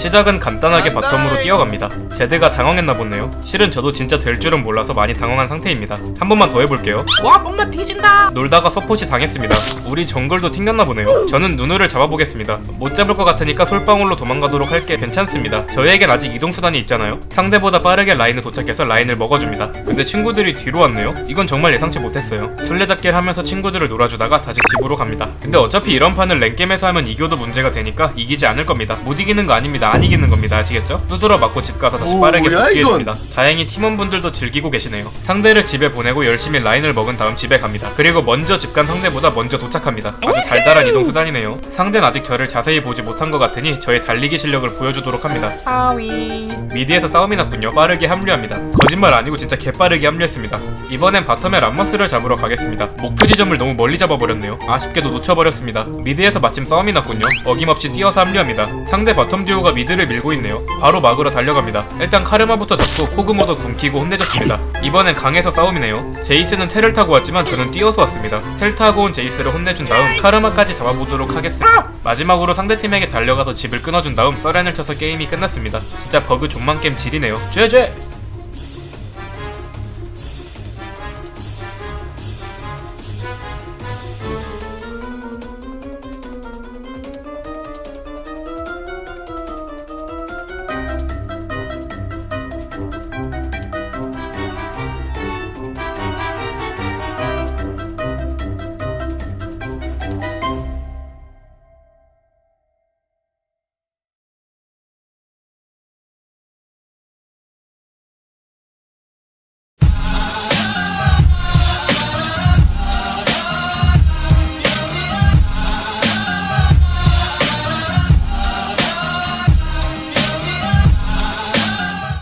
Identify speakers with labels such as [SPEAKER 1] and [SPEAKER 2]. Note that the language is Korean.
[SPEAKER 1] 시작은 간단하게 바텀으로 뛰어갑니다. 제드가 당황했나 보네요. 실은 저도 진짜 될 줄은 몰라서 많이 당황한 상태입니다. 한 번만 더 해볼게요.
[SPEAKER 2] 와 뭔가 뒤진다
[SPEAKER 1] 놀다가 서폿이 당했습니다. 우리 정글도 튕겼나 보네요. 저는 누누를 잡아보겠습니다. 못 잡을 것 같으니까 솔방울로 도망가도록 할게 괜찮습니다. 저희에겐 아직 이동 수단이 있잖아요. 상대보다 빠르게 라인을 도착해서 라인을 먹어줍니다. 근데 친구들이 뒤로 왔네요. 이건 정말 예상치 못했어요. 술래잡기를 하면서 친구들을 놀아주다가 다시 집으로 갑니다. 근데 어차피 이런 판을 랭겜에서 하면 이겨도 문제가 되니까 이기지 않을 겁니다. 못 이기는 거 아닙니다. 안 이기는 겁니다. 아시겠죠? 두드러 맞고 집 가서 다시
[SPEAKER 3] 오,
[SPEAKER 1] 빠르게
[SPEAKER 3] 뭐야,
[SPEAKER 1] 복귀해줍니다. 다행히 팀원분들도 즐기고 계시네요. 상대를 집에 보내고 열심히 라인을 먹은 다음 집에 갑니다. 그리고 먼저 집 간 상대보다 먼저 도착합니다. 아주 달달한 이동 수단이네요. 상대는 아직 저를 자세히 보지 못한 것 같으니 저의 달리기 실력을 보여주도록 합니다.
[SPEAKER 2] 하위
[SPEAKER 1] 미드에서 싸움이 났군요. 빠르게 합류합니다. 거짓말 아니고 진짜 개빠르게 합류했습니다. 이번엔 바텀에 람머스를 잡으러 가겠습니다. 목표 지점을 너무 멀리 잡아버렸네요. 아쉽게도 놓쳐버렸습니다. 미드에서 마침 싸움이 났군요. 어김없이 뛰어서 합류합니다. 상대 바텀 듀오가 미 드를 밀고 있네요. 바로 막으러 달려갑니다. 일단 카르마부터 잡고 코그모도 굶기고 혼내줬습니다. 이번엔 강에서 싸움이네요. 제이스는 텔을 타고 왔지만 저는 뛰어서 왔습니다. 텔 타고 온 제이스를 혼내준 다음 카르마까지 잡아보도록 하겠습니다. 마지막으로 상대팀에게 달려가서 집을 끊어준 다음 서렌을 쳐서 게임이 끝났습니다. 진짜 버그 존만 게임 질이네요. 죄죄!